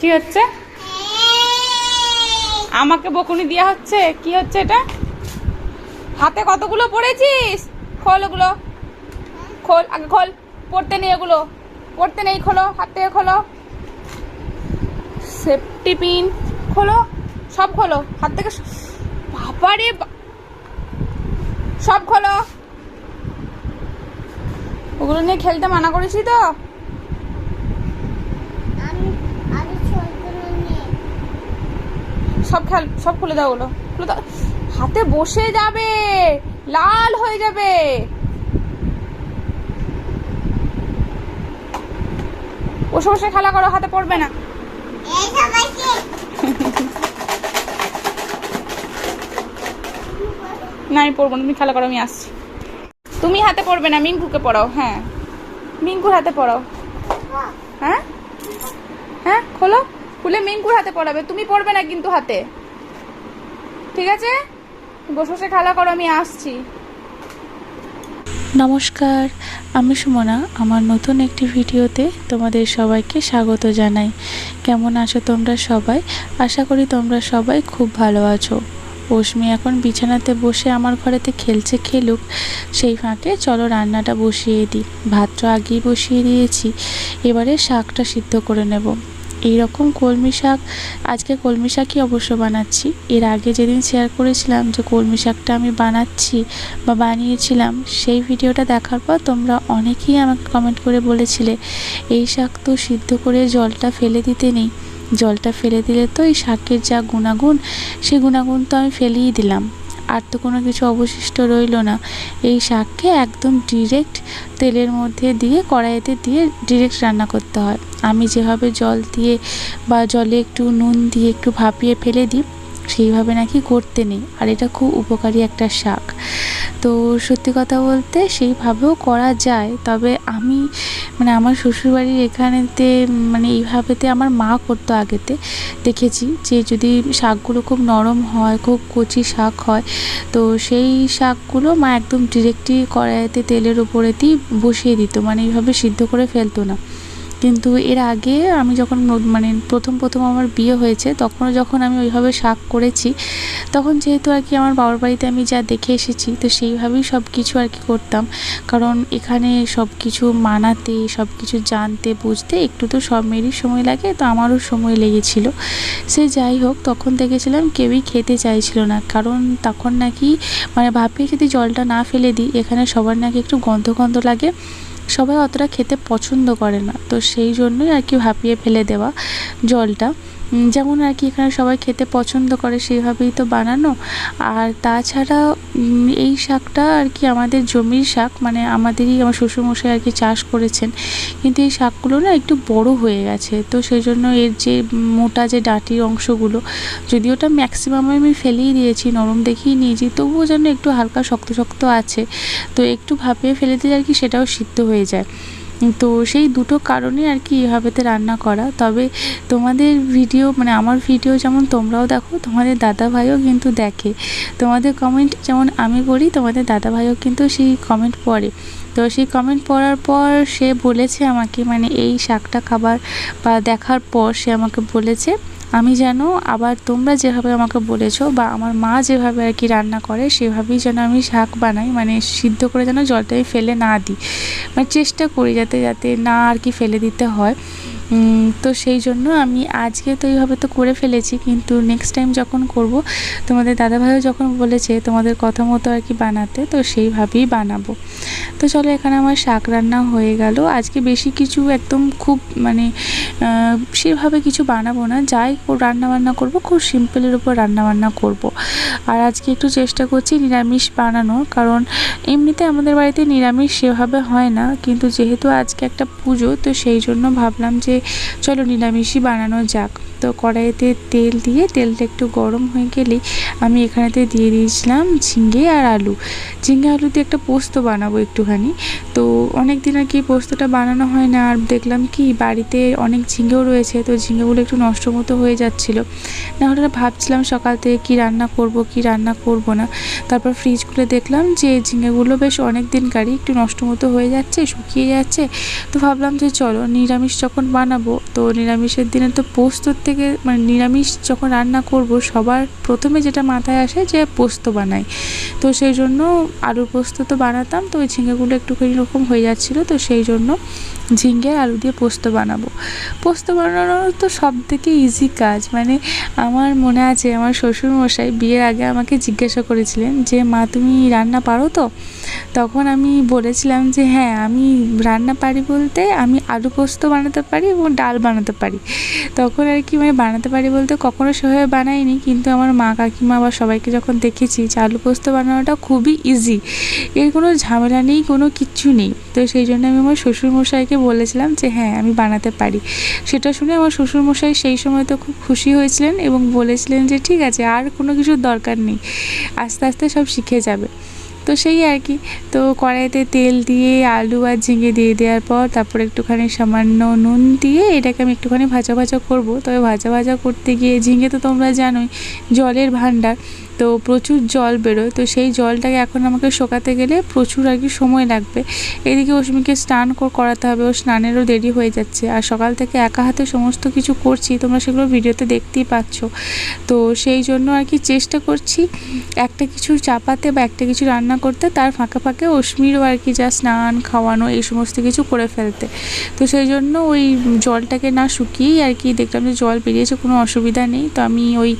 কি হচ্ছে? আমাকে বকুনি দেওয়া হচ্ছে? কি হচ্ছে এটা? হাতে কতগুলো পড়েছিস? খোল ওগুলো। খোল, আগে খোল। পড়তে নেই এগুলো পড়তে নেই, খোলো। হাত থেকে খোলো। সেফটি পিন খোলো। সব খোলো। হাত থেকে বাবারে সব খোলো। ওগুলো নিয়ে খেলতে মানা করেছি তো আমি আমি ছোটগুলো নিয়ে সব খেল, সব খুলে দাও ওগুলো। খুলে দাও। হাতে বসে যাবে, লাল হয়ে যাবে। বসে বসে খেলা করো, হাতে পড়বে না। না, আমি পড়ব না, তুমি খেলা করো, আমি আসছি। তুমি হাতে পড়বে না, মিঙ্কুকে পড়াও হ্যাঁ। মিঙ্কুর হাতে পড়াও। হ্যাঁ? হ্যাঁ? খোলো। খুলে মিঙ্কুর হাতে পড়াবে? তুমি পড়বে না কিন্তু হাতে। ঠিক আছে? বসে বসে খেলা করো, আমি আসছি। নমস্কার, আমি সুমনা। আমার নতুন একটি ভিডিওতে তোমাদের সবাইকে স্বাগত জানাই। কেমন আছো তোমরা সবাই? আশা করি তোমরা সবাই খুব ভালো আছো। অশ্মি এখন বিছানাতে বসে আমার ঘরেতে খেলছে খেলুক। সেই ফাঁকে চলো রান্নাটা বসিয়ে দিই। ভাতটা আগেই বসিয়ে দিয়েছি। এবারে শাকটা সিদ্ধ করে নেব। এই রকম কলমি শাক, আজকে কলমি শাকই অবশ্য বানাচ্ছি। এর আগে যেদিন শেয়ার করেছিলাম যে কলমি শাকটা আমি বানাচ্ছি বা বানিয়েছিলাম, সেই ভিডিওটা দেখার পর তোমরা অনেকেই আমাকে কমেন্ট করে বলেছিলে, এই শাক তো সিদ্ধ করে জলটা ফেলে দিতে নেই। জলটা ফেলে দিলে তো এই শাকের যা গুণাগুণ, সেই গুণাগুণ তো আমি ফেলেই দিলাম। আর তো কোনো কিছু অবশিষ্ট রইল না। এই শাককে একদম ডিরেক্ট তেলের মধ্যে দিয়ে, কড়াইতে দিয়ে ডিরেক্ট রান্না করতে হয়। আমি যেভাবে জল দিয়ে বা জলে একটু নুন দিয়ে একটু ভাপিয়ে ফেলে দিই সেইভাবে নাকি করতে নেই। আর এটা খুব উপকারী একটা শাক। তো সত্যি কথা বলতে সেইভাবেও করা যায়। তবে আমি মানে আমার শ্বশুরবাড়ির এখানেতে মানে এইভাবেতে আমার মা করতো আগেতে। দেখেছি যে যদি শাকগুলো খুব নরম হয়, খুব কচি শাক হয়, তো সেই শাকগুলো মা একদম ডিরেক্টলি কড়াইতে তেলের উপরেতেই বসিয়ে দিত। মানে এইভাবে সিদ্ধ করে ফেলতো না। কিন্তু এর আগে আমি যখন মানে প্রথম প্রথম আমার বিয়ে হয়েছে, তখনও যখন আমি ওইভাবে শাক করেছি, তখন যেহেতু আর কি আমার বাবার বাড়িতে আমি যা দেখে এসেছি, তো সেইভাবেই সব কিছু আর কি করতাম। কারণ এখানে সব কিছু মানাতে সব কিছু জানতে, বুঝতে একটু তো সব মেয়েরই সময় লাগে, তো আমারও সময় লেগেছিল। সে যাই হোক, তখন দেখেছিলাম কেউই খেতে চাইছিল না। কারণ তখন নাকি মানে ভাপিয়ে যদি জলটা না ফেলে দিই, এখানে সবার নাকি একটু গন্ধ গন্ধ লাগে। সবাই অতটা খেতে পছন্দ করে না। তো সেই জন্যই আর কি ভাপিয়ে ফেলে দেওয়া জলটা। যেমন আর কি এখানে সবাই খেতে পছন্দ করে, সেইভাবেই তো বানানো। আর তাছাড়া এই শাকটা আর কি আমাদের জমির শাক মানে আমাদেরই আমার শ্বশুরমশাই আর কি চাষ করেছেন। কিন্তু এই শাকগুলো না একটু বড় হয়ে গেছে, তো সেই জন্য এর যে মোটা যে ডাঁটির অংশগুলো, যদিও ওটা ম্যাক্সিমাম আমি ফেলেই দিয়েছি, নরম দেখেই নিয়েছি, তবুও যেন একটু হালকা শক্ত শক্ত আছে। তো একটু ভাপিয়ে ফেলে দিলে আর কি সেটাও সিদ্ধ হয়ে যায়। তো সেই দুটো কারণে আর কি এভাবেতে রান্না করা। তবে তোমাদের ভিডিও মানে আমার ভিডিও যেমন তোমরাও দেখো, তোমাদের দাদা ভাইও কিন্তু দেখে। তোমাদের কমেন্ট যেমন আমি করি, তোমাদের দাদা ভাইও কিন্তু সেই কমেন্ট পড়ে। তো সেই কমেন্ট পড়ার পর সে বলেছে আমাকে মানে এই শাকটা খাবার বা দেখার পর সে আমাকে বলেছে, আমি যেন আবার তোমরা যেভাবে আমাকে বলেছ বা আমার মা যেভাবে আর কি রান্না করে, সেভাবেই যেন আমি শাক বানাই মানে সিদ্ধ করে যেন জলটাই ফেলে না দিই। মানে চেষ্টা করি যাতে যাতে না আর কি ফেলে দিতে হয়। তো সেই জন্য আমি আজকে তো এইভাবে তো করে ফেলেছি, কিন্তু নেক্সট টাইম যখন করব, তোমাদের দাদাভাইও যখন বলেছে তোমাদের কথা মতো আর কি বানাতে, তো সেইভাবেই বানাবো। তো চলো এখানে আমার শাক রান্না হয়ে গেল। আজকে বেশি কিছু একদম খুব মানে সেভাবে কিছু বানাবো না। যাই রান্না বান্না করব, খুব সিম্পলের উপর রান্না বান্না করব। আর আজকে একটু চেষ্টা করছি নিরামিষ বানানোর, কারণ এমনিতে আমাদের বাড়িতে নিরামিষ সেভাবে হয় না, কিন্তু যেহেতু আজকে একটা পুজো, তো সেই জন্য ভাবলাম যে চলো নিরামিষই বানানো যাক। তো কড়াইতে তেল দিয়ে তেলটা একটু গরম হয়ে গেলেই আমি এখানেতে দিয়ে দিয়েছিলাম ঝিঙ্গে আর আলু। ঝিঙ্গে আলু দিয়ে একটা পোস্ত বানাবো একটুখানি। তো অনেক দিন আর কি পোস্তটা বানানো হয় না, আর দেখলাম কি বাড়িতে অনেক ঝিঙ্গেও রয়েছে, তো ঝিঙ্গেগুলো একটু নষ্ট মতো হয়ে যাচ্ছিল। না হলে ভাবছিলাম সকাল থেকে কী রান্না করব, কি রান্না করব না। তারপর ফ্রিজ খুলে দেখলাম যে ঝিঙ্গেগুলো বেশ অনেক দিনকারই একটু নষ্ট মতো হয়ে যাচ্ছে, শুকিয়ে যাচ্ছে। তো ভাবলাম যে চলো নিরামিষ যখন বানাবো, তো নিরামিষের দিনে তো পোস্তর থেকে মানে নিরামিষ যখন রান্না করব, সবার প্রথমে যেটা মাথায় আসে যে পোস্ত বানাই। তো সেই জন্য আলুর পোস্ত তো বানাতাম, তো ওই ঝিঙেগুলো একটুখানি রকম হয়ে যাচ্ছিল, তো সেই জন্য ঝিঙ্গে আলু দিয়ে পোস্ত বানাবো। পোস্ত বানানো তো সব থেকে ইজি কাজ। মানে আমার মনে আছে, আমার শ্বশুরমশাই বিয়ের আগে আমাকে জিজ্ঞাসা করেছিলেন যে, মা, তুমি রান্না পারো তো? তখন আমি বলেছিলাম যে হ্যাঁ আমি রান্না পারি বলতে আমি আলু পোস্ত বানাতে পারি এবং ডাল বানাতে পারি। তখন আর কি মানে বানাতে পারি বলতে কখনো সেভাবে বানাইনি, কিন্তু আমার মা কাকিমা বা সবাইকে যখন দেখেছি যে আলু পোস্ত বানানোটা খুবই ইজি এর কোনো ঝামেলা নেই, কোনো কিচ্ছু নেই। তো সেই জন্য আমি আমার শ্বশুরমশাইকে বলেছিলাম যে হ্যাঁ আমি বানাতে পারি। সেটা শুনে আমার শ্বশুরমশাই সেই সময় তো খুব খুশি হয়েছিলেন এবং বলেছিলেন যে, ঠিক আছে, আর কোনো কিছুর দরকার নেই। আস্তে আস্তে সব শিখে যাবে। তো সেই আর কি। তো কড়াইতে তেল দিয়ে, আলু আর ঝিঙে দিয়ে দেওয়ার পর তারপর একটুখানি সামান্য নুন দিয়ে এটাকে আমি একটুখানি ভাজা ভাজা করব। তবে ভাজা ভাজা করতে গিয়ে ঝিঙে তো তোমরা জানোই, জলের ভাণ্ডার। তো প্রচুর জল বেরোয়। তো সেই জলটাকে এখন আমাকে শোকাতে গেলে প্রচুর আর কি সময় লাগবে। এদিকে অশ্মিকে স্নান করাতে হবে। ও স্নানেরও দেরি হয়ে যাচ্ছে। আর সকাল থেকে একা হাতে সমস্ত কিছু করছি। তোমরা সেগুলো ভিডিওতে দেখতেই পাচ্ছ। তো সেই জন্য আর কি চেষ্টা করছি একটা কিছু চাপাতে বা একটা কিছু রান্না করতে। তার ফাঁকে ফাঁকে অশ্মিরও আর কি যা স্নান, খাওয়ানো এই সমস্ত কিছু করে ফেলতে। তো সেই জন্য ওই জলটাকে না শুকিয়েই আর কি দেখলাম যে জল বেরিয়েছে, কোনো অসুবিধা নেই। তো আমি ওই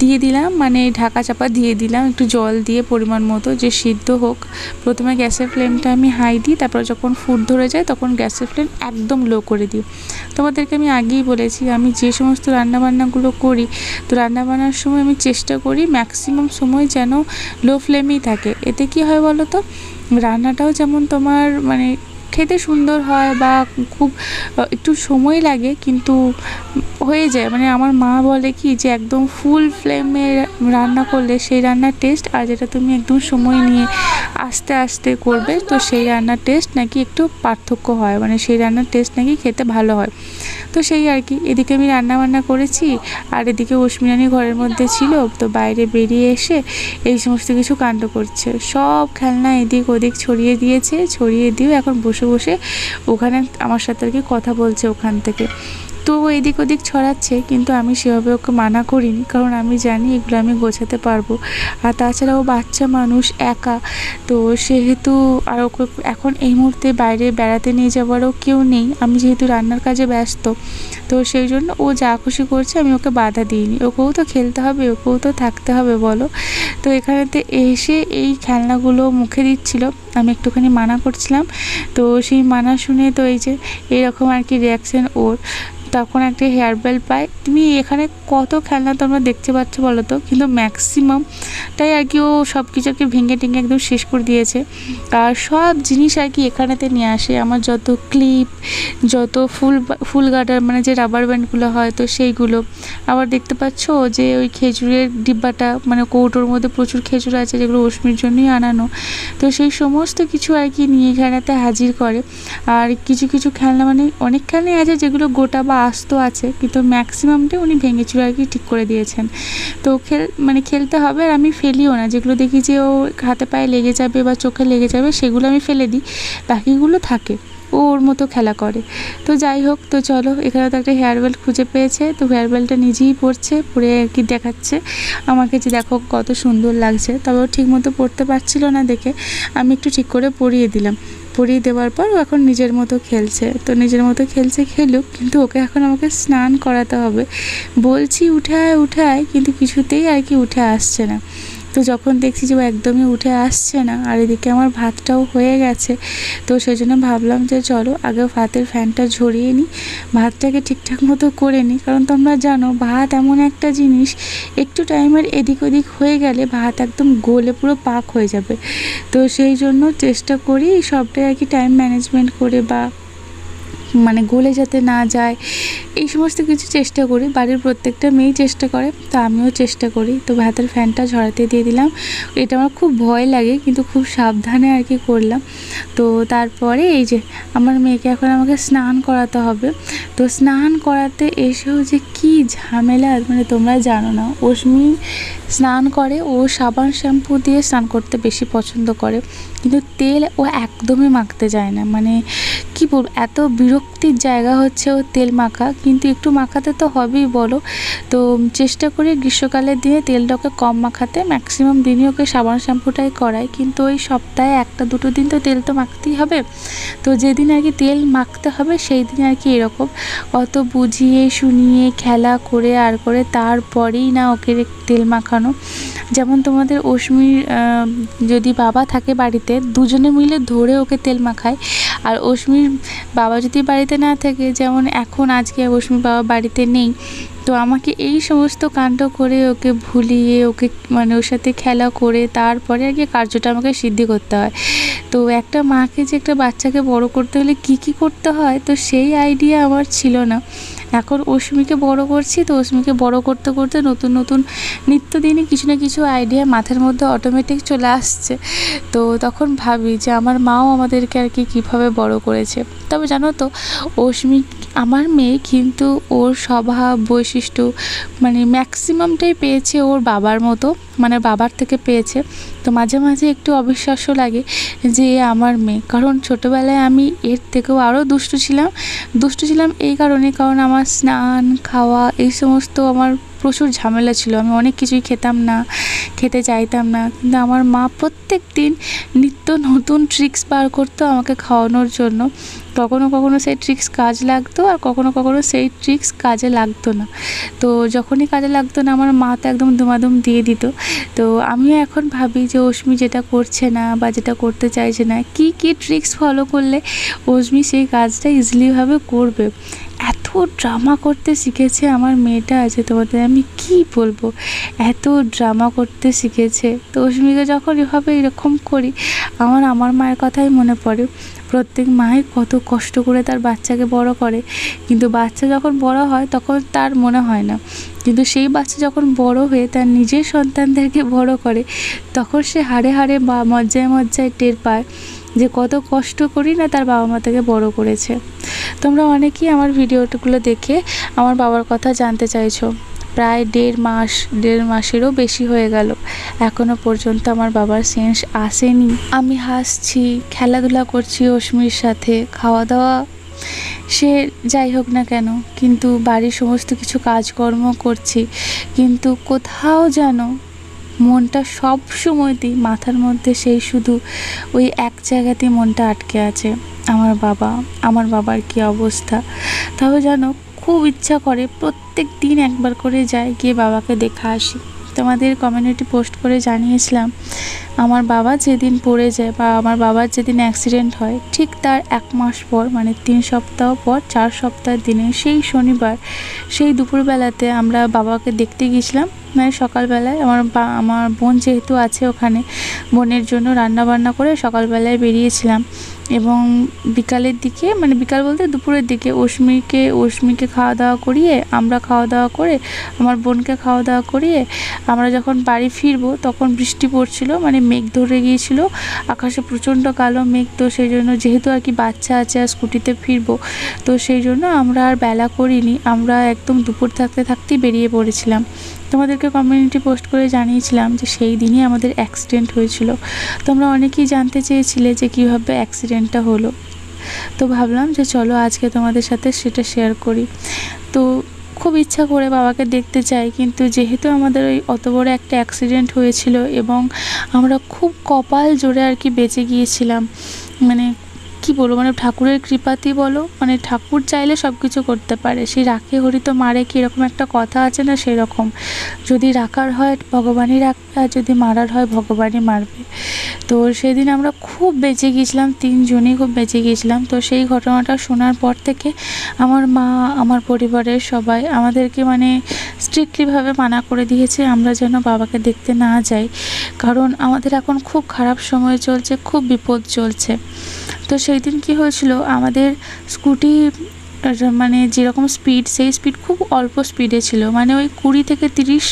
দিয়ে দিলাম। মানে ঢাকা চাপা দিয়ে দিলাম, একটু জল দিয়ে পরিমাণ মতো যে সিদ্ধ হোক। প্রথমে গ্যাসের ফ্লেমটা আমি হাই দিই, তারপর যখন ফুট ধরে যায় তখন গ্যাসের ফ্লেম একদম লো করে দিই। তোমাদেরকে আমি আগেই বলেছি, আমি যে সমস্ত রান্নাবান্নাগুলো করি, তো রান্নাবান্নার সময় আমি চেষ্টা করি ম্যাক্সিমাম সময় যেন লো ফ্লেমেই থাকে। এতে কি হয় বলো তো রান্নাটাও যেমন তোমার মানে খেতে সুন্দর হয় বা খুব একটু সময় লাগে, কিন্তু হয়ে যায়। মানে আমার মা বলে কি যে একদম ফুল ফ্লেমে রান্না করলে সেই রান্নার টেস্ট আর যেটা তুমি একদম সময় নিয়ে আস্তে আস্তে করবে, তো সেই রান্নার টেস্ট নাকি একটু পার্থক্য হয়। মানে সেই রান্নার টেস্ট নাকি খেতে ভালো হয়। তো সেই আর কি। এদিকে আমি রান্না বান্না করেছি আর এদিকে অশ্মিরানি ঘরের মধ্যে ছিল, তো বাইরে বেরিয়ে এসে এই সমস্ত কিছু কাণ্ড করছে। সব খেলনা এদিক ওদিক ছড়িয়ে দিয়েছে, ছড়িয়ে দিয়েও এখন বসে বসে ওখানে আমার সাথে আর কি কথা বলছে ওখান থেকে। তো ও এদিক ওদিক ছড়াচ্ছে, কিন্তু আমি সেভাবে ওকে মানা করিনি, কারণ আমি জানি এগুলো আমি গোছাতে পারব। আর তাছাড়া ও বাচ্চা মানুষ, একা। তো সেহেতু আর ওকে এখন এই মুহূর্তে বাইরে বেড়াতে নিয়ে যাওয়ারও কেউ নেই। আমি যেহেতু রান্নার কাজে ব্যস্ত, তো সেই জন্য ও যা খুশি করছে আমি ওকে বাধা দিইনি। ওকেও তো খেলতে হবে, ওকেও তো থাকতে হবে, বলো। তো এখানেতে এসে এই খেলনাগুলো মুখে দিচ্ছিল, আমি একটুখানি মানা করছিলাম। তো সেই মানা শুনে তো এই যে এরকম আর কি রিয়াকশান ওর। তখন একটা হেয়ার বেল পায়। তুমি এখানে কত খেলনা তোমরা দেখতে পাচ্ছ বলো তো কিন্তু ম্যাক্সিমামটাই আর কি ও সব কিছুকে ভেঙে টেঙে একদম শেষ করে দিয়েছে। আর সব জিনিস আর কি এখানেতে নিয়ে আসে। আমার যত ক্লিপ যত ফুল ফুল গার্ডার মানে যে রাবার ব্যান্ডগুলো হয় তো সেইগুলো। আবার দেখতে পাচ্ছ যে ওই খেজুরের ডিব্বাটা মানে কৌটোর মধ্যে প্রচুর খেজুর আছে যেগুলো অশ্মির জন্যই আনানো। তো সেই সমস্ত কিছু আর কি নিয়ে এখানেতে হাজির করে। আর কিছু কিছু খেলনা মানে অনেক খেলনাই আছে যেগুলো গোটা বা আস্ত আছে, কিন্তু ম্যাক্সিমামটাই উনি ভেঙে চুরে আর কি ঠিক করে দিয়েছেন। তো খেল মানে খেলতে হবে আর আমি ফেলিও না, যেগুলো দেখি যে ও হাতে পায়ে লেগে যাবে বা চোখে লেগে যাবে, সেগুলো আমি ফেলে দিই, বাকিগুলো থাকে, ও ওর মতো খেলা করে। তো যাই হোক, তো চলো, এখানে তো একটা হেয়ার বেল্ট খুঁজে পেয়েছে, তো হেয়ার বেল্টটা নিজেই পরছে, পরে আর কি দেখাচ্ছে, আমাকে যে দেখো কত সুন্দর লাগছে, তবে ও ঠিক মতো পরতে পারছিল না দেখে, আমি একটু ঠিক করে পরিয়ে দিলাম। পরিয়ে দেওয়ার পর ও এখন নিজের মতো খেলছে। তো নিজের মতো খেলছে, খেলুক, কিন্তু ওকে এখন আমাকে স্নান করাতে হবে। বলছি উঠায় উঠায়, কিন্তু কিছুতেই আর কি উঠে আসছে না। তো যখন দেখছি যে ও একদমই উঠে আসছে না, আর এদিকে আমার ভাতটাও হয়ে গেছে, তো সেই জন্য ভাবলাম যে চলো আগে ভাতের ফ্যানটা ঝরিয়ে নিই, ভাতটাকে ঠিকঠাক মতো করে নিই। কারণ তোমরা জানো, ভাত এমন একটা জিনিস, একটু টাইমের এদিক ওদিক হয়ে গেলে ভাত একদম গোলে পুরো পাক হয়ে যাবে। তো সেই জন্য চেষ্টা করি সবটাই আর কি টাইম ম্যানেজমেন্ট করে বা মানে গলে যাতে না যায়, এই সমস্ত কিছু চেষ্টা করি। বাড়ির প্রত্যেকটা মেয়েই চেষ্টা করে, তো আমিও চেষ্টা করি। তো ভাতের ফ্যানটা ঝরাতে দিয়ে দিলাম। এটা আমার খুব ভয় লাগে, কিন্তু খুব সাবধানে আর কি করলাম। তো তারপরে এই যে আমার মেয়েকে এখন আমাকে স্নান করাতে হবে। তো স্নান করাতে এসেও যে কি ঝামেলা মানে তোমরা জানো না। অশ্মি স্নান করে, ও সাবান শ্যাম্পু দিয়ে স্নান করতে বেশি পছন্দ করে। কিন্তু তেল ও একদমই মাখতে যায় না। মানে কি বলব এত বিরক্তির জায়গা হচ্ছে ও তেল মাখা, কিন্তু একটু মাখাতে তো হবেই বলো। তো চেষ্টা করি গ্রীষ্মকালের দিনে তেলটাকে কম মাখাতে ম্যাক্সিমাম দিনই ওকে সাবান শ্যাম্পুটাই করাই, কিন্তু ওই সপ্তাহে একটা দুটো দিন তো তেল তো মাখতেই হবে। তো যেদিন আর কি তেল মাখতে হবে সেই দিন আর কি এরকম। অত বুঝিয়ে, শুনিয়ে, খেলা করে, আর করে তারপরেই না ওকে তেল মাখানো। যেমন তোমাদের অশ্মির যদি বাবা থাকে বাড়িতে, দুজনে মিলে ধরে ওকে তেল মাখায়। আর অশ্মির বাবা যদি বাড়িতে না থাকে, যেমন এখন আজকে অবশ্যই বাবা বাড়িতে নেই, তো আমাকে এই সমস্ত কাণ্ড করে ওকে ভুলিয়ে, ওকে মানে ওর সাথে খেলা করে তারপরে আর কি কার্যটা আমাকে সিদ্ধি করতে হয়। তো একটা মাকে যে একটা বাচ্চাকে বড় করতে হলে কি কি করতে হয়, তো সেই আইডিয়া আমার ছিল না। এখন অশ্মিকে বড় করছি, তো অশ্মিকে বড় করতে করতে নতুন নতুন নিত্যদিনই কিছু না কিছু আইডিয়া মাথার মধ্যে অটোমেটিক চলে আসছে। তো তখন ভাবি যে আমার মাও আমাদেরকে আর কি কীভাবে বড় করেছে। তবে জানো তো অশ্মি আমার মেয়ে কিন্তু ওর স্বভাব, বৈশিষ্ট্য মানে ম্যাক্সিমামটাই পেয়েছে ওর বাবার মতো মানে বাবার থেকে পেয়েছে। তো মাঝে মাঝে একটু অবিশ্বাস্য লাগে যে আমার মেয়ে। কারণ ছোটোবেলায় আমি এর থেকেও আরও দুষ্টু ছিলাম। দুষ্টু ছিলাম এই কারণে, কারণ আমার স্নান, খাওয়া এই সমস্ত আমার প্রচুর ঝামেলা ছিল। আমি অনেক কিছুই খেতাম না, খেতে চাইতাম না। কিন্তু আমার মা প্রত্যেক দিন নিত্য নতুন ট্রিক্স বার করতো আমাকে খাওয়ানোর জন্য। কখনো কখনো সেই ট্রিক্স কাজ লাগতো আর কখনো কখনো সেই ট্রিক্স কাজে লাগতো না। তো যখনই কাজে লাগতো না, আমার মা তো একদম দুমাদুম দিয়ে দিত। তো আমিও এখন ভাবি যে অশ্মি যেটা করছে না বা যেটা করতে চাইছে না, কি কি ট্রিক্স ফলো করলে অশ্মি সেই কাজটা ইজিলিভাবে করবে? এত ড্রামা করতে শিখেছে আমার মেয়েটা আছে তোমাদের, আমি কি বলব? এত ড্রামা করতে শিখেছে। তো অশ্মিকে যখন এভাবে এরকম করি, আমার আমার মায়ের কথাই মনে পড়ে। প্রত্যেক মাই কত কষ্ট করে তার বাচ্চাকে বড় করে। কিন্তু বাচ্চা যখন বড় হয়, তখন তার মনে হয় না। কিন্তু সেই বাচ্চা যখন বড় হয়ে তার নিজের সন্তানদেরকে বড় করে, তখন সে হাড়ে হাড়ে বা মজ্জায় মজ্জায় টের পায় যে কত কষ্ট করি না তার বাবা মা তাকে বড় করেছে। তোমরা অনেকেই আমার ভিডিওগুলো দেখে আমার বাবার কথা জানতে চাইছো। প্রায় দেড় মাস, দেড় মাসেরও বেশি হয়ে গেল। এখনও পর্যন্ত আমার বাবার সেন্স আসেনি। আমি হাসছি, খেলাধুলা করছি অশ্মির সাথে খাওয়া দাওয়া সে যাই হোক না কেন, কিন্তু বাড়ির সমস্ত কিছু কাজকর্ম করছি। কিন্তু কোথাও যেন মনটা সব সময়তেই মাথার মধ্যে সেই শুধু ওই এক জায়গাতেই মনটা আটকে আছে। আমার বাবা, আমার বাবার কি অবস্থা? তবে জানো খুব ইচ্ছা করে প্রত্যেক দিন একবার করে যাই, গিয়ে বাবাকে দেখা আসি। তোমাদের কমিউনিটি পোস্ট করে জানিয়েছিলাম, আমার বাবা যেদিন পড়ে যায় বা আমার বাবার যেদিন অ্যাক্সিডেন্ট হয়, ঠিক তার এক মাস পর মানে তিন সপ্তাহ পর, চার সপ্তাহের দিনে সেই শনিবার, সেই দুপুরবেলাতে আমরা বাবাকে দেখতে গিয়েছিলাম। মানে সকালবেলায় আমার বা, আমার বোন যেহেতু আছে ওখানে, বোনের জন্য রান্না বান্না করে সকালবেলায় বেরিয়েছিলাম। এবং বিকালের দিকে মানে বিকাল বলতে দুপুরের দিকে অশ্মিকে অশ্মিকে খাওয়া দাওয়া করিয়ে, আমরা খাওয়া দাওয়া করে, আমার বোনকে খাওয়া দাওয়া করিয়ে, আমরা যখন বাড়ি ফিরবো তখন বৃষ্টি পড়ছিল মানে মেঘ ধরে গিয়েছিল, আকাশে প্রচণ্ড কালো মেঘ, তো সেই জন্য যেহেতু আর কি বাচ্চা আছে আর স্কুটিতে ফিরবো, তো সেই জন্য আমরা আর বেলা করিনি, আমরা একদম দুপুর থাকতে থাকতেই বেরিয়ে পড়েছিলাম। তোমাদেরকে কমিউনিটি পোস্ট করে জানিয়েছিলাম যে সেই দিনই আমাদের অ্যাক্সিডেন্ট হয়েছিল। তোমরা অনেকেই জানতে চেয়েছিলে যে কীভাবে অ্যাক্সিডেন্টটা হলো। তো ভাবলাম যে চলো আজকে তোমাদের সাথে সেটা শেয়ার করি। তো খুব ইচ্ছা করে বাবাকে দেখতে চাই, কিন্তু যেহেতু আমাদের ওই অত বড় একটা অ্যাক্সিডেন্ট হয়েছিল এবং আমরা খুব কপাল জোরে আর কি বেঁচে গিয়েছিলাম মানে কি বলব? মানে ঠাকুরের কৃপাতেই বলো মানে ঠাকুর চাইলে সব কিছু করতে পারে। সেই রাখে হরি তো মারে, কি এরকম একটা কথা আছে না সেরকম। যদি রাখার হয় ভগবানই রাখবে, আর যদি মারার হয় ভগবানই মারবে। তো সেদিন আমরা খুব বেঁচে গিয়েছিলাম, তিনজনই খুব বেঁচে গিয়েছিলাম। তো সেই ঘটনাটা শোনার পর থেকে আমার মা, আমার পরিবারের সবাই আমাদেরকে মানে স্ট্রিক্টলিভাবে মানা করে দিয়েছে, আমরা যেন বাবাকে দেখতে না যাই। কারণ আমাদের এখন খুব খারাপ সময় চলছে, খুব বিপদ চলছে। তো সেই দিন কী হয়েছিল? আমাদের স্কুটি মানে যেরকম স্পিড সেই স্পিড খুব অল্প স্পিডে ছিল। মানে ওই কুড়ি থেকে তিরিশ,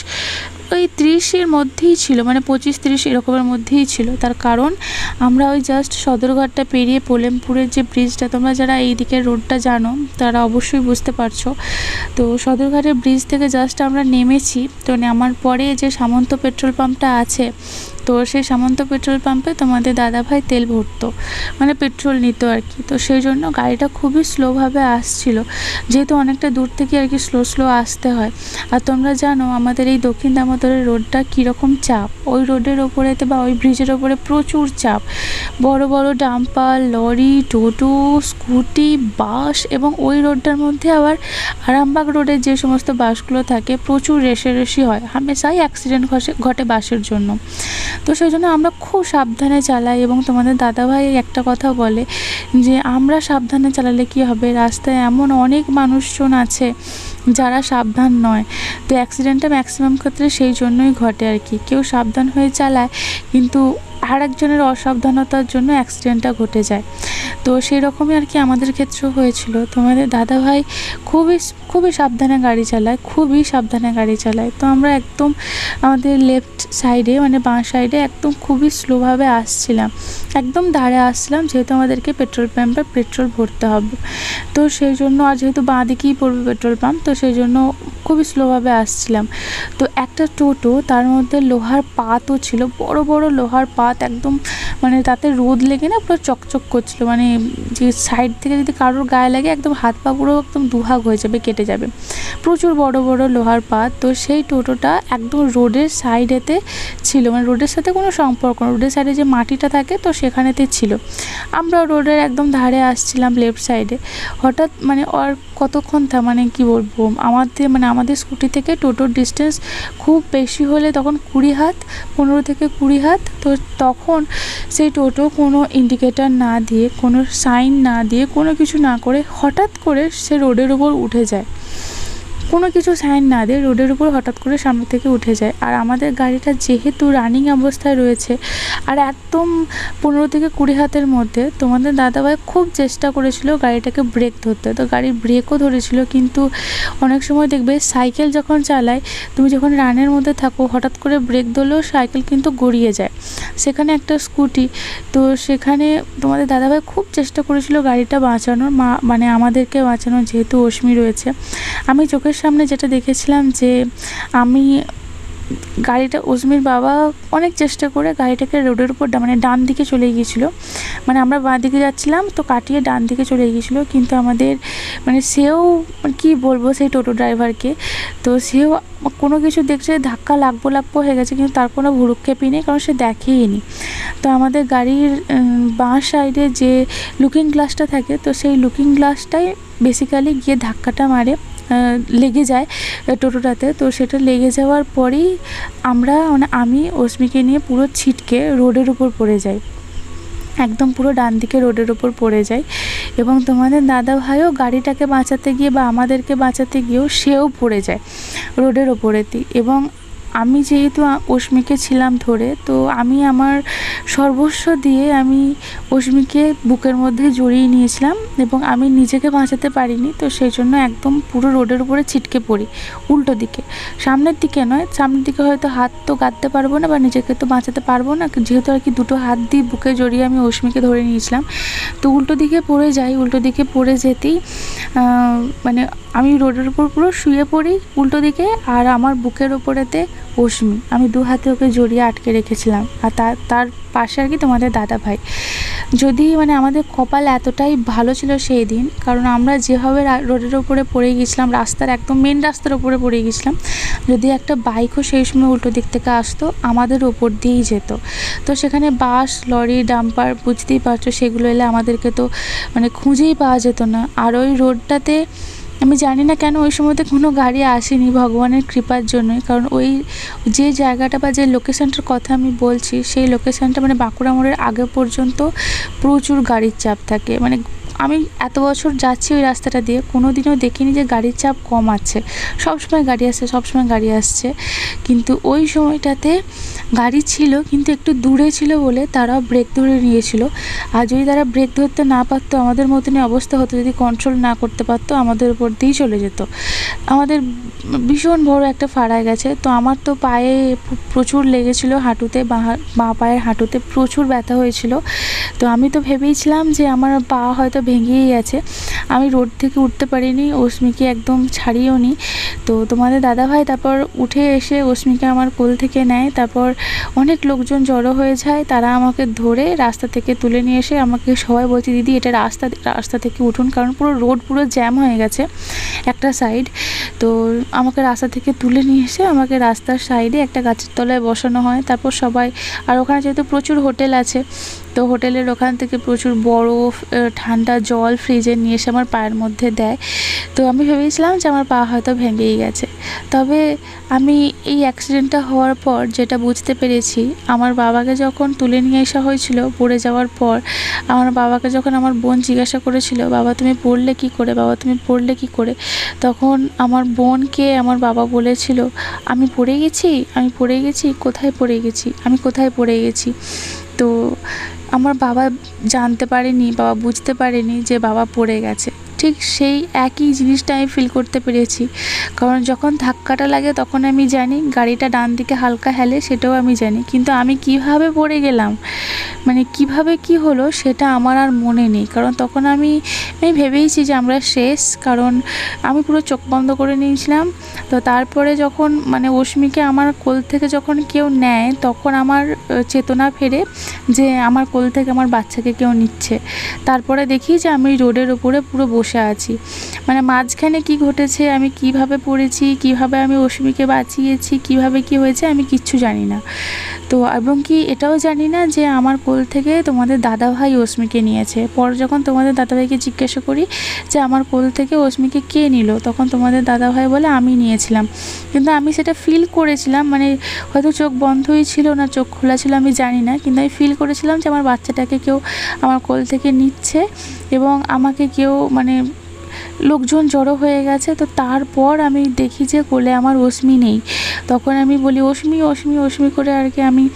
ওই ত্রিশের মধ্যেই ছিল। মানে পঁচিশ, তিরিশ এরকমের মধ্যেই ছিল। তার কারণ আমরা ওই জাস্ট সদরঘাটটা পেরিয়ে পোলেমপুরের যে ব্রিজটা তোমরা যারা এই দিকের রোডটা জানো, তারা অবশ্যই বুঝতে পারছ। তো সদরঘাটের ব্রিজ থেকে জাস্ট আমরা নেমেছি। তো নামার পরে যে সামন্ত পেট্রোল পাম্পটা আছে তো সেই সামন্ত পেট্রোল পাম্পে তোমাদের দাদাভাই তেল ভরতো মানে পেট্রোল নিত আর কি। তো সেই জন্য গাড়িটা খুবই স্লোভাবে আসছিল, যেহেতু অনেকটা দূর থেকে আর কি স্লো স্লো আসতে হয়। আর তোমরা জানো আমাদের এই দক্ষিণ দামোদরের রোডটা কীরকম চাপ, ওই রোডের ওপরেতে বা ওই ব্রিজের ওপরে প্রচুর চাপ। বড় বড় ডাম্পার, লরি, টোটো, স্কুটি, বাস এবং ওই রোডটার মধ্যে আবার আরামবাগ রোডের যে সমস্ত বাসগুলো থাকে প্রচুর রেশারেশি হয়, হামেশাই অ্যাক্সিডেন্ট ঘটে ঘটে বাসের জন্য। তো সেই জন্য আমরা খুব সাবধানে চালাই এবং তোমাদের দাদাভাই একটা কথা বলে যে, আমরা সাবধানে চালালে কি হবে? রাস্তায় এমন অনেক মানুষজন আছে যারা সাবধান নয়। তো অ্যাক্সিডেন্টটা ম্যাক্সিমাম ক্ষেত্রে সেই জন্যই ঘটে আর কি। কেউ সাবধান হয়ে চালায়, কিন্তু আর একজনের অসাবধানতার জন্য অ্যাক্সিডেন্টটা ঘটে যায়। তো সেই রকমই আর কি আমাদের ক্ষেত্রেও হয়েছিল। তোমাদের দাদাভাই খুবই খুবই সাবধানে গাড়ি চালায়, খুবই সাবধানে গাড়ি চালায়। তো আমরা একদম আমাদের লেফট সাইডে মানে বাঁ সাইডে একদম খুবই স্লোভাবে আসছিলাম। একদম ধারে আসছিলাম, যেহেতু আমাদেরকে পেট্রোল পাম্পে পেট্রোল ভরতে হবে। তো সেই জন্য, আর যেহেতু বাঁ দিকেই পড়বে পেট্রোল পাম্প তো সেই জন্য খুবই স্লোভাবে আসছিলাম। তো একটা টোটো, তার মধ্যে লোহার পাতও ছিল, বড় বড় লোহার পাত একদম মানে তাতে রোদ লেগে না পুরো চকচক করছিল। মানে যে সাইড থেকে যদি কারোর গায়ে লাগে একদম হাত পা পুরো একদম দুভাগ হয়ে যাবে, কেটে যাবে। প্রচুর বড় বড় লোহার পাত। তো সেই টোটোটা একদম রোডের সাইডেতে ছিল। মানে রোডের সাথে কোনো সম্পর্ক না। রোডের সাইডে যে মাটিটা থাকে তো সেখানেতে ছিল। আমরা রোডের একদম ধারে আসছিলাম লেফট সাইডে হঠাৎ মানে আর কতক্ষণ থা মানে কি বলব? আমাদের মানে আমাদের স্কুটি থেকে টোটোর ডিস্টেন্স খুব বেশি হলে তখন কুড়ি হাত, পনেরো থেকে কুড়ি হাত। তো তখন সেই টোটো কোনো ইন্ডিকেটার না দিয়ে, কোনো সাইন না দিয়ে কোনো কিছু না করে হঠাৎ করে সে রোডের ওপর উঠে যায়। কোনো কিছু সাইন না দিয়ে রোডের উপর হঠাৎ করে সামনে থেকে উঠে যায়। আর আমাদের গাড়িটা যেহেতু রানিং অবস্থায় রয়েছে, আর একদম পনেরো থেকে কুড়ি হাতের মধ্যে, তোমাদের দাদাভাই খুব চেষ্টা করেছিল গাড়িটাকে ব্রেক ধরতে। তো গাড়ির ব্রেকও ধরেছিল, কিন্তু অনেক সময় দেখবে সাইকেল যখন চালায়, তুমি যখন রানের মধ্যে থাকো, হঠাৎ করে ব্রেক ধরলেও সাইকেল কিন্তু গড়িয়ে যায়। সেখানে একটা স্কুটি তো সেখানে তোমাদের দাদাভাই খুব চেষ্টা করেছিল গাড়িটা বাঁচানোর, মা মানে আমাদেরকে বাঁচানোর, যেহেতু অশ্মি রয়েছে। আমি চোখের সামনে যেটা দেখেছিলাম যে আমি গাড়িটা অজমির বাবা অনেক চেষ্টা করে গাড়িটাকে রোডের উপর মানে ডান দিকে চলে গিয়েছিল। মানে আমরা বাঁ দিকে যাচ্ছিলাম তো কাটিয়ে ডান দিকে চলে গিয়েছিল, কিন্তু আমাদের মানে সেও মানে কী বলব সেই টোটো ড্রাইভারকে, তো সেও কোনো কিছু দেখছে ধাক্কা লাগবো লাগবো হয়ে গেছে, কিন্তু তার কোনো ভুরুক্ষেপই নেই, কারণ সে দেখেইনি তো আমাদের গাড়ির বাঁ সাইডে যে লুকিং গ্লাসটা থাকে, তো সেই লুকিং গ্লাসটাই বেসিক্যালি গিয়ে ধাক্কাটা মারে। লেগে যায় টোটোটাতে। তো সেটা লেগে যাওয়ার পরেই আমরা মানে আমি অশ্মিকে নিয়ে পুরো ছিটকে রোডের উপর পড়ে যাই। একদম পুরো ডান দিকে রোডের ওপর পড়ে যায় এবং তোমাদের দাদা ভাইও গাড়িটাকে বাঁচাতে গিয়ে বা আমাদেরকে বাঁচাতে গিয়েও সেও পড়ে যায় রোডের ওপরেতেই। এবং আমি যেহেতু অশ্মিকে ছিলাম ধরে, তো আমি আমার সর্বস্ব দিয়ে আমি অস্মিকে বুকের মধ্যে জড়িয়ে নিয়েছিলাম এবং আমি নিজেকে বাঁচাতে পারিনি, তো সেই জন্য একদম পুরো রোডের উপরে ছিটকে পড়ি, উল্টো দিকে। সামনের দিকে নয়, সামনের দিকে হয়তো হাত তো গাঁদতে পারব না বা নিজেকে তো বাঁচাতে পারব না, যেহেতু আর কি দুটো হাত দিয়ে বুকে জড়িয়ে আমি অস্মিকে ধরে নিয়েছিলাম। তো উল্টো দিকে পড়ে যাই, উল্টো দিকে পড়ে যেতেই মানে আমি রোডের উপর পুরো শুয়ে পড়ি উল্টো দিকে, আর আমার বুকের ওপরেতে অস্মি আমি দু হাতে ওকে জড়িয়ে আটকে রেখেছিলাম। আর তার তার পাশে আর কি তোমাদের দাদা ভাই। যদি মানে আমাদের কপাল এতটাই ভালো ছিল সেই দিন, কারণ আমরা যেভাবে রোডের ওপরে পড়ে গেছিলাম রাস্তার একদম মেন রাস্তার ওপরে পড়ে গেছিলাম যদি একটা বাইকও সেই সময় উল্টো দিক থেকে আসতো, আমাদের ওপর দিয়েই যেত। তো সেখানে বাস লরি ডাম্পার বুঝতেই পারছ, সেগুলো এলে আমাদেরকে তো মানে খুঁজেই পাওয়া যেত না। আর ওই রোডটাতে আমি জানি না কেন ওই সময়তে কোনো গাড়ি আসেনি ভগবানের কৃপার জন্যই। কারণ ওই যে জায়গাটা বা যে লোকেশানটার কথা আমি বলছি, সেই লোকেশানটা মানে বাঁকুড়া মোড়ের আগে পর্যন্ত প্রচুর গাড়ির চাপ থাকে। মানে আমি এত বছর যাচ্ছি ওই রাস্তাটা দিয়ে কোনো দিনও দেখিনি যে গাড়ির চাপ কম আছে। সবসময় গাড়ি আসছে সবসময় গাড়ি আসছে। কিন্তু ওই সময়টাতে গাড়ি ছিল, কিন্তু একটু দূরে ছিল বলে তারা ব্রেক ধরে নিয়েছিল। আর যদি তারা ব্রেক ধরতে না পারতো, আমাদের মতনই অবস্থা হতো। যদি কন্ট্রোল না করতে পারতো, আমাদের উপর দিয়েই চলে যেত। আমাদের ভীষণ বড় একটা ফাড়ায় গেছে। তো আমার তো পায়ে প্রচুর লেগেছিল হাঁটুতে, বাঁ পায়ের হাঁটুতে প্রচুর ব্যথা হয়েছিল। তো আমি তো ভেবেইছিলাম যে আমার পা হয়তো ভেঙেই আছে আমি রোড থেকে উঠতে পারিনি অস্মিকে একদম ছাড়িয়েও নি। তো তোমাদের দাদাভাই তারপর উঠে এসে অস্মিকে আমার কোল থেকে নেয়। তারপর অনেক লোকজন জড়ো হয়ে যায়, তারা আমাকে ধরে রাস্তা থেকে তুলে নিয়ে এসে আমাকে সবাই বলছে, দিদি, এটা রাস্তা রাস্তা থেকে উঠুন, কারণ পুরো রোড পুরো জ্যাম হয়ে গেছে একটা সাইড তো আমাকে রাস্তা থেকে তুলে নিয়ে এসে আমাকে রাস্তার সাইডে একটা গাছের তলায় বসানো হয়। তারপর সবাই, আর ওখানে যেহেতু প্রচুর হোটেল আছে তো হোটেলের ওখান থেকে প্রচুর বরফ ঠান্ডা জল ফ্রিজে নিয়ে এসে আমার পায়ের মধ্যে দেয়। তো আমি ভেবেছিলাম যে আমার পা হয়তো ভেঙেই গেছে। তবে আমি এই অ্যাক্সিডেন্টটা হওয়ার পর যেটা বুঝতে পেরেছি, আমার বাবাকে যখন তুলে নিয়ে আসা হয়েছিল পড়ে যাওয়ার পর, আমার বাবাকে যখন আমার বোন জিজ্ঞাসা করেছিল, বাবা, তুমি পড়লে কি করে? বাবা, তুমি পড়লে কি করে? তখন আমার বোনকে আমার বাবা বলেছিল, আমি পড়ে গেছি? আমি পড়ে গেছি? কোথায় পড়ে গেছি? আমি কোথায় পড়ে গেছি? তো আমার বাবা জানতে পারেনি বাবা বুঝতে পারেনি যে বাবা পড়ে গেছে। ঠিক সেই একই জিনিসটা আমি ফিল করতে পেরেছি। কারণ যখন ধাক্কাটা লাগে তখন আমি জানি গাড়িটা ডান দিকে হালকা হেলে সেটাও আমি জানি। কিন্তু আমি কীভাবে পড়ে গেলাম? মানে কীভাবে কি হলো সেটা আমার আর মনে নেই। কারণ তখন আমি আমি ভেবেইছি যে আমরা শেষ। কারণ আমি পুরো চোখ বন্ধ করে নিয়েছিলাম। তো তারপরে যখন মানে অশ্মিকে আমার কোল থেকে যখন কেউ নেয় তখন আমার চেতনা ফেরে যে আমার কোল থেকে আমার বাচ্চাকে কেউ নিচ্ছে। তারপরে দেখি যে আমি রোডের ওপরে পুরো বসে আছি। মানে মাঝখানে কি ঘটেছে, আমি কীভাবে পড়েছি, কীভাবে আমি অশ্মিকে বাঁচিয়েছি, কীভাবে কি হয়েছে, আমি কিচ্ছু জানি না। তো এবং কি এটাও জানি না যে আমার কোল থেকে তোমাদের দাদাভাই অস্মিকে নিয়েছে। পর যখন তোমাদের দাদাভাইকে জিজ্ঞাসা করি যে আমার কোল থেকে অস্মিকে কে নিল, তখন তোমাদের দাদাভাই বলে, আমি নিয়েছিলাম। কিন্তু আমি সেটা ফিল করেছিলাম মানে হয়তো চোখ বন্ধই ছিল না, চোখ খোলা ছিল, আমি জানি না। কিন্তু আমি ফিল করেছিলাম যে আমার বাচ্চাটাকে কেউ আমার কোল থেকে নিচ্ছে এবং আমাকে কেউ মানে লোকজন জড়ো হয়ে গেছে, তো তারপর আমি দেখি যে কোলে আমার অশ্মি নেই। তখন আমি বলি, অশ্মি অশ্মি অশ্মি করে আর কি আমি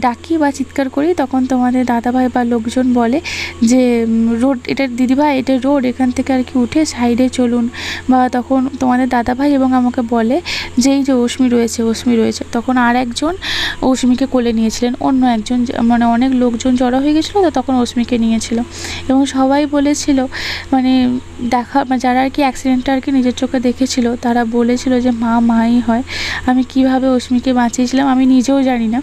ডাকি বা চিৎকার করি। তখন তোমাদের দাদাভাই বা লোকজন বলে যে রোড, এটা দিদিভাই, এটা রোড, এখান থেকে আর কি উঠে সাইডে চলুন। বা তখন তোমাদের দাদাভাই এবং আমাকে বলে যে, এই যে অশ্মি রয়েছে অশ্মি রয়েছে। তখন আর একজন অশ্মিকে কোলে নিয়েছিলেন। অন্য একজন মানে অনেক লোকজন জড়ো হয়ে গেছিল, তো তখন অশ্মিকে নিয়েছিল। এবং সবাই বলেছিল মানে দেখা যারা আর কি অ্যাক্সিডেন্টটা আর কি নিজের চোখে দেখেছিল, তারা বলেছিল যে, মা, মাই হয়। আমি কীভাবে অশ্মিকে বাঁচিয়েছিলাম আমি নিজেও জানি না।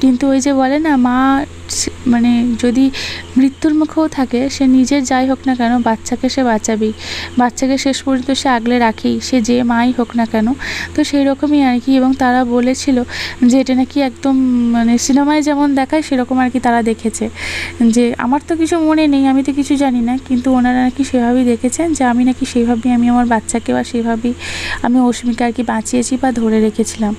কিন্তু ওই যে বলে না, মা মানে যদি মৃত্যুর মুখেও থাকে, সে নিজের যাই হোক না কেন বাচ্চাকে সে বাঁচাবেই। বাচ্চাকে শেষ পর্যন্ত সে আগলে রাখেই, সে যে মাই হোক না কেন। তো সেই রকমই আর কি, এবং তারা বলেছিল যে এটা নাকি একদম মানে সিনেমায় যেমন দেখায়, সেরকম আর কি তারা দেখেছে। যে আমার তো কিছু মনে নেই, আমি তো কিছু জানি না, কিন্তু ওনারা নাকি সেভাবেই দেখেছেন যে আমি নাকি সেইভাবেই, আমি আমার বাচ্চাকে বা সেভাবেই আমি অস্মিকা আর কি বাঁচিয়েছি বা ধরে রেখেছিলাম।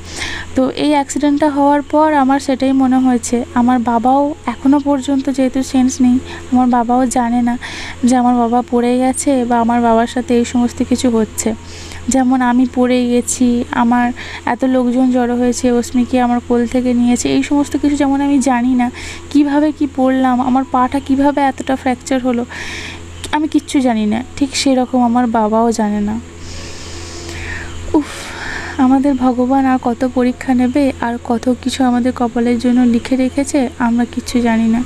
তো এই অ্যাক্সিডেন্টটা হওয়ার পর আমার সেটাই মনে হয়েছে। আমার বাবাও এখনও পর্যন্ত যেহেতু সেন্স নেই, আমার বাবাও জানে না যে আমার বাবা পড়ে গেছে বা আমার বাবার সাথে এই সমস্ত কিছু হচ্ছে। যেমন আমি পড়ে গেছি, আমার এত লোকজন জড়ো হয়েছে অস্মিকে আমার কোল থেকে নিয়েছে, এই সমস্ত কিছু যেমন আমি জানি না, কীভাবে কি পড়লাম, আমার পাটা কীভাবে এতটা ফ্র্যাকচার হলো, আমি কিচ্ছু জানি না, ঠিক সেরকম আমার বাবাও জানে না। উফ আমাদের ভগবান আর কত পরীক্ষা নেবে আর কত কিছু আমাদের কপালের জন্য লিখে রেখেছে, আমরা কিচ্ছু জানি না।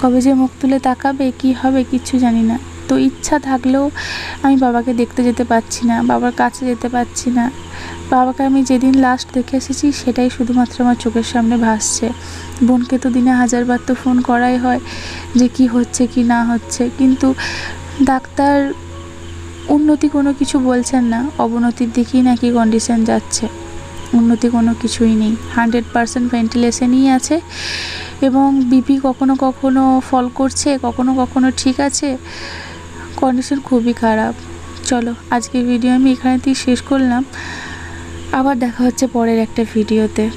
কবে যে মুখ তুলে তাকাবে, কি হবে কিচ্ছু জানি না। তো ইচ্ছা থাকলেও আমি বাবাকে দেখতে যেতে পারছি না, বাবার কাছে যেতে পারছি না। বাবাকে আমি যেদিন লাস্ট দেখে এসেছি, সেটাই শুধুমাত্র আমার চোখের সামনে ভাসছে। বোনকে তো দিনে হাজারবার তো ফোন করাই হয় যে কি হচ্ছে, কি না হচ্ছে। কিন্তু ডাক্তার উন্নতি কোনো কিছু বলছেন না, অবনতির দিকেই নাকি কন্ডিশন যাচ্ছে। উন্নতি কোনো কিছুই নেই। হান্ড্রেড পারসেন্ট ভেন্টিলেশনই আছে এবং বিপি কখনো কখনো ফল করছে, কখনো কখনো ঠিক আছে। কন্ডিশন খুবই খারাপ। চলো আজকে ভিডিও আমি এখানেতেই শেষ করলাম। আবার দেখা হচ্ছে পরের একটা ভিডিওতে